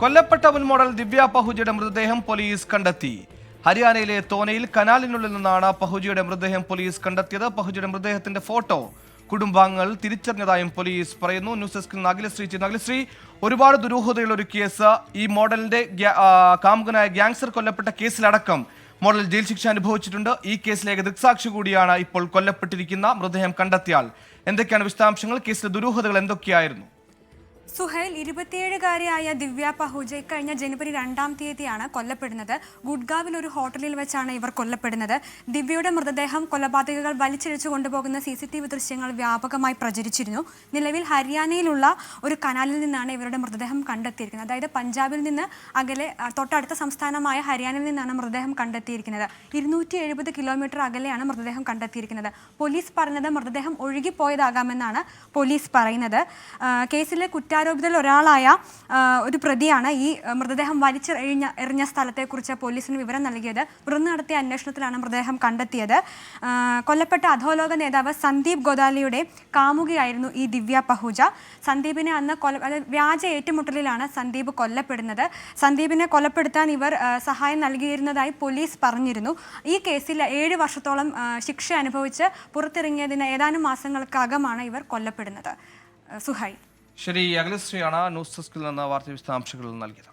കൊല്ലപ്പെട്ട മുൻ മോഡൽ ദിവ്യ പഹുജിയുടെ മൃതദേഹം പോലീസ് കണ്ടെത്തി. ഹരിയാനയിലെ തോനയിൽ കനാലിനുള്ളിൽ നിന്നാണ് പഹുജിയുടെ മൃതദേഹം പോലീസ് കണ്ടെത്തിയത്. പഹുജിയുടെ മൃതദേഹത്തിന്റെ ഫോട്ടോ കുടുംബാംഗങ്ങൾ തിരിച്ചറിഞ്ഞതായും പോലീസ് പറയുന്നു. ന്യൂസ് ഡെസ്കിൽ നിന്ന് അഖിലശ്രീ ചെയ്യുന്നു അഖിലശ്രീ ഒരുപാട് ദുരൂഹതയുള്ള ഒരു കേസ്. ഈ മോഡലിന്റെ കാമുകനായ ഗ്യാങ്സർ കൊല്ലപ്പെട്ട കേസിലടക്കം മോഡൽ ജയിൽ ശിക്ഷ അനുഭവിച്ചിട്ടുണ്ട്. ഈ കേസിലെ ഏക ദൃക്സാക്ഷി കൂടിയാണ് ഇപ്പോൾ കൊല്ലപ്പെട്ടിരിക്കുന്ന മൃതദേഹം കണ്ടെത്തിയാൽ. എന്തൊക്കെയാണ് വിശദാംശങ്ങൾ? കേസിലെ ദുരൂഹതകൾ എന്തൊക്കെയായിരുന്നു? സുഹൈൽ ഇരുപത്തിയേഴുകാരിയായ ദിവ്യ പഹൂജ ഇക്കഴിഞ്ഞ ജനുവരി രണ്ടാം തീയതിയാണ് കൊല്ലപ്പെടുന്നത്. ഗുഡ്ഗാവിൽ ഒരു ഹോട്ടലിൽ വെച്ചാണ് ഇവർ കൊല്ലപ്പെടുന്നത്. ദിവ്യയുടെ മൃതദേഹം കൊലപാതകകൾ വലിച്ചിഴച്ചു കൊണ്ടുപോകുന്ന സി സി ടി വി ദൃശ്യങ്ങൾ വ്യാപകമായി പ്രചരിച്ചിരുന്നു. നിലവിൽ ഹരിയാനയിലുള്ള ഒരു കനാലിൽ നിന്നാണ് ഇവരുടെ മൃതദേഹം കണ്ടെത്തിയിരിക്കുന്നത്. അതായത് പഞ്ചാബിൽ നിന്ന് അകലെ തൊട്ടടുത്ത സംസ്ഥാനമായ ഹരിയാനയിൽ നിന്നാണ് മൃതദേഹം കണ്ടെത്തിയിരിക്കുന്നത്. ഇരുന്നൂറ്റി എഴുപത് കിലോമീറ്റർ അകലെയാണ് മൃതദേഹം കണ്ടെത്തിയിരിക്കുന്നത്. പോലീസ് പറഞ്ഞത് മൃതദേഹം ഒഴുകിപ്പോയതാകാമെന്നാണ് പോലീസ് പറയുന്നത്. കേസിലെ കേസിലെ കുറ്റാരോപിതരിൽ ഒരാളായ ഒരു പ്രതിയാണ് ഈ മൃതദേഹം വലിച്ചെറിഞ്ഞ എറിഞ്ഞ സ്ഥലത്തെക്കുറിച്ച് പോലീസിന് വിവരം നൽകിയത്. തുടർന്ന് നടത്തിയ അന്വേഷണത്തിലാണ് മൃതദേഹം കണ്ടെത്തിയത്. കൊല്ലപ്പെട്ട അധോലോക നേതാവ് സന്ദീപ് ഗോദാലിയുടെ കാമുകിയായിരുന്നു ഈ ദിവ്യ പഹൂജ. സന്ദീപിനെ അന്ന് കൊല വ്യാജ ഏറ്റുമുട്ടലിലാണ് സന്ദീപ് കൊല്ലപ്പെടുന്നത്. സന്ദീപിനെ കൊലപ്പെടുത്താൻ ഇവർ സഹായം നൽകിയിരുന്നതായി പോലീസ് പറഞ്ഞിരുന്നു. ഈ കേസിൽ ഏഴ് വർഷത്തോളം ശിക്ഷ അനുഭവിച്ച് പുറത്തിറങ്ങിയതിന് ഏതാനും മാസങ്ങൾക്കകമാണ് ഇവർ കൊല്ലപ്പെടുന്നത്. സുഹൈ ശരി അഖിലശ്രീയാണ് ന്യൂസ് ഡെസ്കിൽ നിന്ന് വാർത്താ വിശദാംശങ്ങൾ നൽകിയത്.